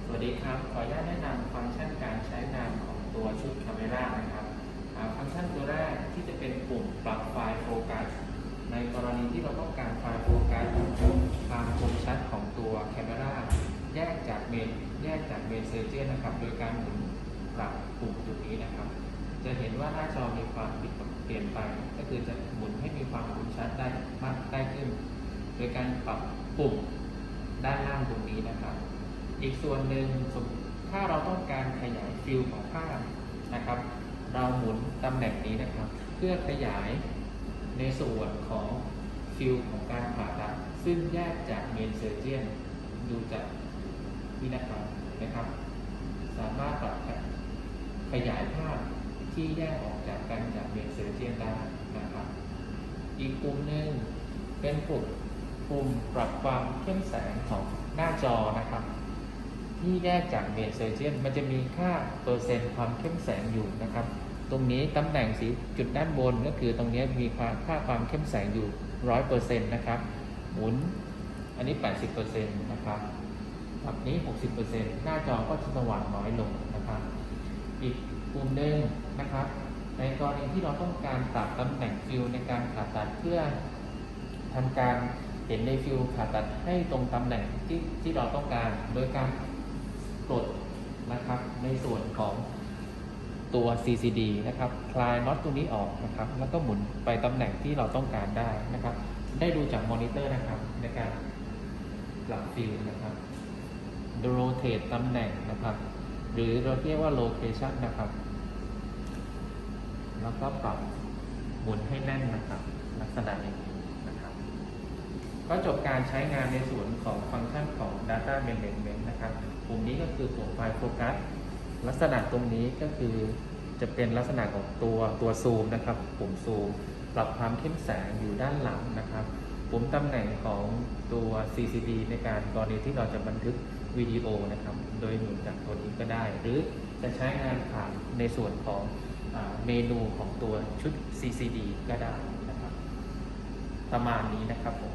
สวัสดีครับ ขออนุญาตแนะนำฟังก์ชันการใช้งานของตัวชุด Camera นะครับฟังก์ชันตัวแรกที่จะเป็นปุ่มปรับไฟล์โฟกัส ในกรณีที่เราต้องการไฟล์โฟกัสความคมชัดของตัว Camera แยกจากเมนแยกจากเมนเซอร์เจนนะครับ โดยการหมุนปรับปุ่มจุดนี้นะครับ จะเห็นว่าหน้าจอมีความเปลี่ยนไป ก็คือจะหมุนให้มีความคมชัดได้มากได้ขึ้น โดยการปรับปุ่มด้านล่างตรงนี้นะครับ อีกส่วนหนึ่งสมถ้าเราต้องการขยายฟิลของภาพนะครับ เราหมุนตำแหน่งนี้นะครับ เพื่อขยายในส่วนของฟิลของการผ่าตัดซึ่งแยกจากเมนเซอร์เจียนดูจากที่นะครับนะครับ สามารถปรับขยายภาพที่แยกออกจากกันจากเมนเซอร์เจียนได้นะครับ อีกปุ่มหนึ่งเป็นปุ่มปุ่มปรับความเข้มแสงของหน้าจอนะครับ ที่แยกจากเมนเซอร์เจนมันจะมีค่าเปอร์เซ็นต์ความเข้มแสงอยู่นะครับ ตรงนี้ตำแหน่งสีจุดด้านบนก็คือตรงนี้มีความค่าความเข้มแสงอยู่ร้อยเปอร์เซ็นต์นะครับ หมุนอันนี้แปดสิบเปอร์เซ็นต์นะครับแบบนี้หกสิบเปอร์เซ็นต์หน้าจอก็จะสว่างน้อยลงนะครับ อีกปุ่มหนึ่งนะครับ ในกรณีที่เราต้องการปรับตำแหน่งฟิลในการผ่าตัดเพื่อทำการเห็นในฟิลผ่าตัดให้ตรงตำแหน่งที่ที่เราต้องการ โดยการ ปลดนะครับ ในส่วนของตัว CCD นะครับ คลายน็อตตรงนี้ออกนะครับ แล้วก็หมุนไปตำแหน่งที่เราต้องการได้นะครับ ได้ดูจากมอนิเตอร์นะครับ ในการปรับฟิลนะครับโรเทตตำแหน่งนะครับ หรือเราเรียกว่าโลเคชันนะครับ แล้วก็ปรับหมุนให้แน่นนะครับ ลักษณะอย่างนี้ ก็จบการใช้งานในส่วนของฟังก์ชันของ Data Management นะครับปุ่มนี้ก็คือปุ่มไฟล์โฟกัสลักษณะตรงนี้ก็คือจะเป็นลักษณะของตัวตัวซูมนะครับปุ่มซูมปรับความเข้มแสงอยู่ด้านหลังนะครับปุ่มตำแหน่งของตัว CCD ในการกรณีที่เราจะบันทึกวิดีโอนะครับ โดยหมุนจากตัวนี้ก็ได้ หรือจะใช้งานผ่านในส่วนของอเมนูของตัวชุด CCD ก็ได้นะครับ ประมาณนี้นะครับผม